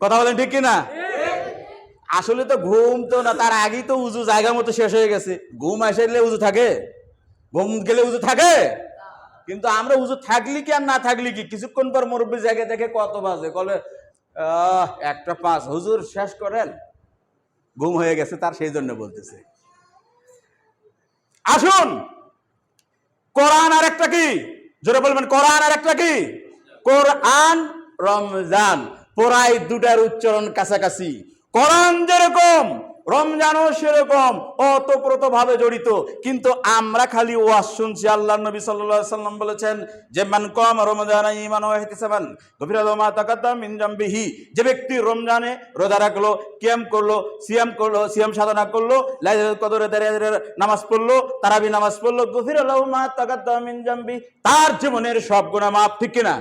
কথা বলেন ঠিক কিনা? আসলে তো ঘুম তো না তার আগেই তো উজু জায়গা মতো শেষ হয়ে গেছে। ঘুম আসলে উজু থাকে? ঘুম গেলে উজু থাকে? কিন্তু আমরা উজু থাকলি কি আর না থাকলি কি? কিছুক্ষণ পর মুরব্বী জায়গা দেখে কত বাজে বলে আহ, একটা পাঁচ হুজুর শেষ করেন? ঘুম হয়ে গেছে তার সেই জন্য বলতেছে। আসুন! কোরআন আর একটা কি? জোরে বলবেন কোরআন আর একটা কি? কোরআন রমজান। পড়াই দুটার উচ্চারণ কাছাকাছি। কোরআন যেরকম, রমজানও সেরকম অতপ্রত ভাবে জড়িত। কিন্তু আমরা খালি ওয়াজ শুনছি আল্লাহ নবী সাল্লাল্লাহু সাল্লাম বলেছেন যে, মান কম রমজান ইমান ও ইহতিসাবান গফিরা মা তাকাদ্দাম মিন জামবিহি। যে ব্যক্তি রমজানে রোজা রাখল, কিয়াম করল, সিয়াম করল, সিয়াম সাধনা করল, লাইলাতুল কদরে দাঁড়িয়ে নামাজ পড়ল, তারাবি নামাজ পড়ল গফিরা লাহু মা তাকাদ্দাম মিন তার জীবনের সব গুনাহ মাপ ঠিক কিনা?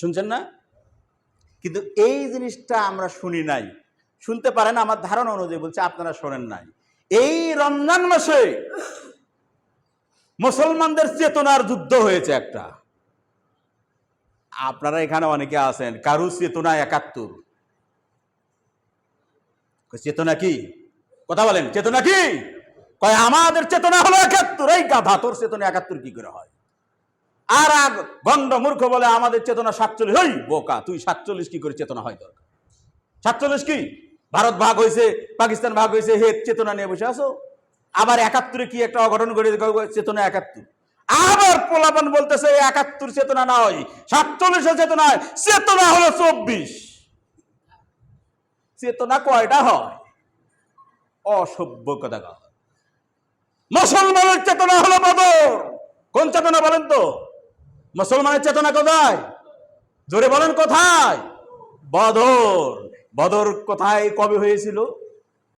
শুনছেন না? কিন্তু এই জিনিসটা আমরা শুনি নাই। শুনতে পারেন, আমার ধারণা অনুযায়ী বলছে আপনারা শোনেন নাই। এই রমজান মাসে মুসলমানদের চেতনার যুদ্ধ হয়েছে একটা। আপনারা এখানে অনেকে আছেন, কারু চেতনা একাত্তর। চেতনা কি? কথা বলেন, চেতনা কি? কয়, আমাদের চেতনা হলো একাত্তর। এই গাধা, তোর চেতনা একাত্তর কি করে হয়? আর আগ গন্ড মূর্খ বলে আমাদের চেতনা সাতচল্লিশ। হই, বোকা, তুই সাতচল্লিশ কি করে চেতনা হয় দরকার সাতচল্লিশ কি? ভারত ভাগ হয়েছে, পাকিস্তান ভাগ হয়েছে, হে চেতনা নিয়ে বসে আছো? আবার একাত্তরে কি একটা অঘটন ঘটে চেতনা একাত্তর। আবার পোলাপান বলতেছে একাত্তর চেতনা নয় সাতচল্লিশের চেতনা চেতনা হলো চব্বিশ। চেতনা কয়টা হয়? অসভ্য কথা। মুসলমানের চেতনা হলো বদর। কোন চেতনা বলেন তো? মুসলমানের চেতনা কোথায়? জোরে বলেন কোথায়? বদর। বদর কোথায় কবে হয়েছিল?